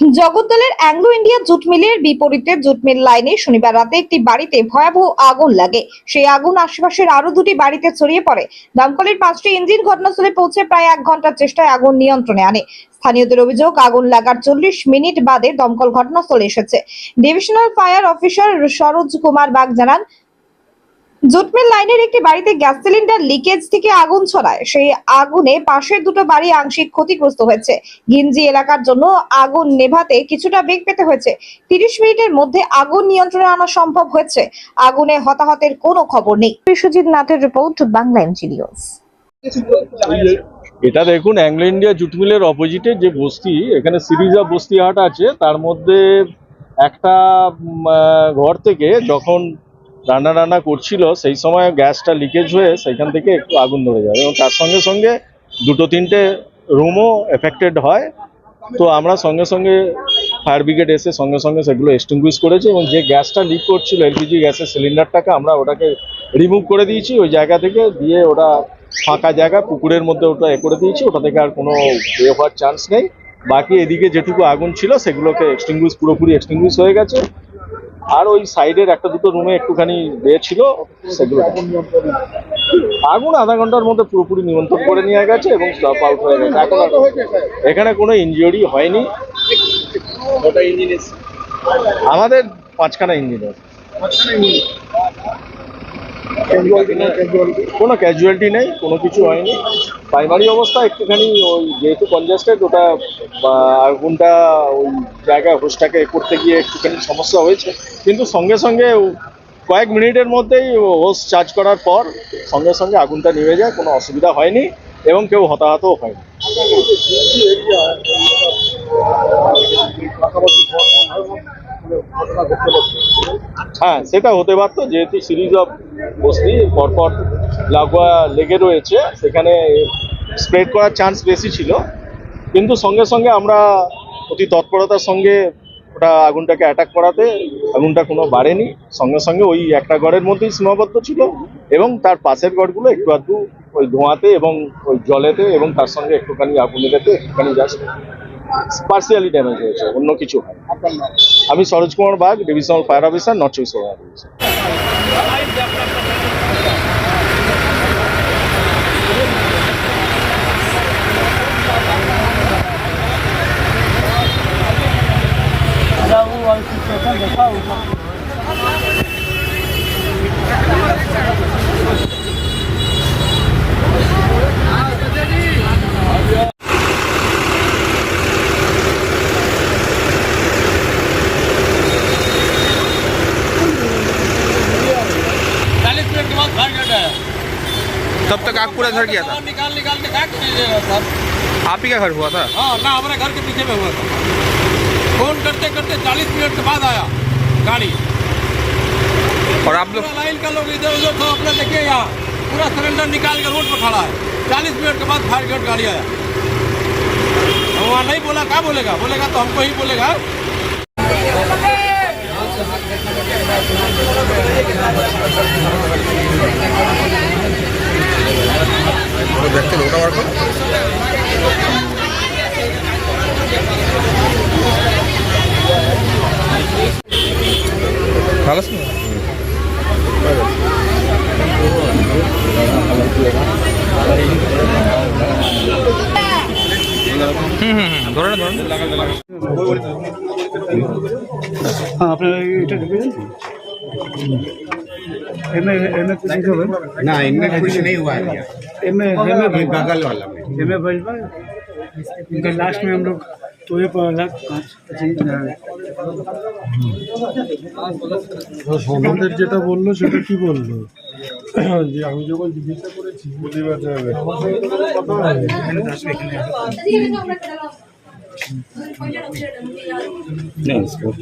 জগদ্দলের Anglo India jute মিলের বিপরীতে jute mill লাইনে শনিবার রাতে একটি বাড়িতে ভয়াবহ আগুন লাগে। সেই আগুন আশেপাশের আরও দুটি বাড়িতে ছড়িয়ে পড়ে। দমকলের পাঁচটি ইঞ্জিন ঘটনাস্থলে পৌঁছে প্রায় এক ঘণ্টার চেষ্টায় আগুন নিয়ন্ত্রণে আনে। স্থানীয়দের অভিযোগ, আগুন লাগার চল্লিশ মিনিট বাদে দমকল ঘটনাস্থলে এসেছে। Divisional fire officer Saroj Kumar Bag জানান জুটমিল লাইনের একটি বাড়িতে গ্যাস সিলিন্ডার লিকেজ থেকে আগুন ছড়ায়। সেই আগুনে পাশের দুটো বাড়ি আংশিক ক্ষতিগ্রস্ত হয়েছে। গিঞ্জি এলাকার জন্য আগুন নেভাতে কিছুটা বেগ পেতে হয়েছে। তিরিশ মিনিটের মধ্যে আগুন নিয়ন্ত্রণে আনা সম্ভব হয়েছে। আগুনে হতাহতের কোনো খবর নেই। বিশ্বজিৎ নাথের রিপোর্ট, বাংলা এনজিনিউজ এটা দেখুন অ্যাংলো ইন্ডিয়া জুট মিলের অপোজিটে যে বস্তি, এখানে সিরিজ অফ বস্তি হাট আছে। তার মধ্যে একটা ঘর থেকে যখন রান্না রান্না করছিল, সেই সময় গ্যাসটা লিকেজ হয়ে সেখান থেকে একটু আগুন ধরে যায় এবং তার সঙ্গে সঙ্গে দুটো তিনটে রুমও এফেক্টেড হয়। তো আমরা সঙ্গে সঙ্গে ফায়ার ব্রিগেড এসে সঙ্গে সঙ্গে সেগুলো এক্সটিংগুইশ করেছে এবং যে গ্যাসটা লিক করছিল এলপিজি গ্যাসের সিলিন্ডারটাকে আমরা ওটাকে রিমুভ করে দিয়েছি। ওই জায়গা থেকে দিয়ে ওটা ফাঁকা জায়গা, পুকুরের মধ্যে ওটা এ করে দিয়েছি। ওটা থেকে আর কোনো এ হওয়ার চান্স নেই। বাকি এদিকে যেটুকু আগুন ছিল, সেগুলোকে এক্সটিংগুইশ পুরোপুরি এক্সটিংগুইশ হয়ে গেছে। আর ওই সাইডের একটা দুটো রুমে একটুখানি এ ছিল সেগুলো আগুন আধা ঘণ্টার মধ্যে পুরোপুরি নিয়ন্ত্রণ করে নিয়ে গেছে এবং স্টপ আউট হয়ে গেছে। এখন এখানে কোনো ইনজিওরি হয়নি। আমাদের পাঁচখানা ইঞ্জিনিয়ার আছে। কোনো ক্যাজুয়ালিটি নেই, কোনো কিছু হয়নি। প্রাইমারি অবস্থা একটুখানি ওই যেহেতু কনজাস্টেড ওটা আগুনটা ওই জায়গায় হোসটাকে করতে গিয়ে একটুখানি সমস্যা হয়েছে। কিন্তু সঙ্গে সঙ্গে কয়েক মিনিটের মধ্যেই হোস চার্জ করার পর সঙ্গে সঙ্গে আগুনটা নিভে যায়, কোনো অসুবিধা হয়নি এবং কেউ হতাহতও হয়নি। হ্যাঁ সেটা হতে পারতো, যেহেতু সিরিজ অফ বস্তি পরপর লাগোয়া লেগে রয়েছে, সেখানে স্প্রেড করার চান্স বেশি ছিল। কিন্তু সঙ্গে সঙ্গে আমরা অতি তৎপরতার সঙ্গে ওটা আগুনটাকে অ্যাটাক করাতে আগুনটা কোনো বাড়েনি। সঙ্গে সঙ্গে ওই একটা ঘরের মধ্যেই সীমাবদ্ধ ছিল এবং তার পাশের ঘরগুলো একটু আধটু ওই ধোঁয়াতে এবং ওই জলেতে এবং তার সঙ্গে একটুখানি আগুন এতে একটুখানি জাস্ট পার্সিয়ালি ড্যামেজ হয়েছে, অন্য কিছু হয়। আমি Saroj Kumar Bag divisional fire officer north চব্বিশ পরগনা तब तक आग पूरा घर गया था? निकाल निकाल के कीजिएगा सर आप ही का घर हुआ था? हाँ ना हमारे घर के पीछे में हुआ था। फ़ोन करते करते चालीस मिनट के बाद आया गाड़ी। और आप लोग लाइन का लोग इधर उधर था अपना देखिए यहाँ। पूरा सिलेंडर निकाल के रोड पर खड़ा है। चालीस मिनट के बाद फायर गट गाड़ी आया। हम वहाँ नहीं बोला क्या बोलेगा? बोलेगा तो हमको ही बोलेगा। नहीं होगा ना इनमें कुछ नहीं हुआ है। एम ये बगल वाला में। एम भजवा इनका लास्ट में हम लोग तो ये पड़ा था कांच সমাজের যেটা বললো সেটা কি বললো যে আমি যখন জিজ্ঞাসা করেছি প্রতিবাদ যাবে नहीं स्पोर्ट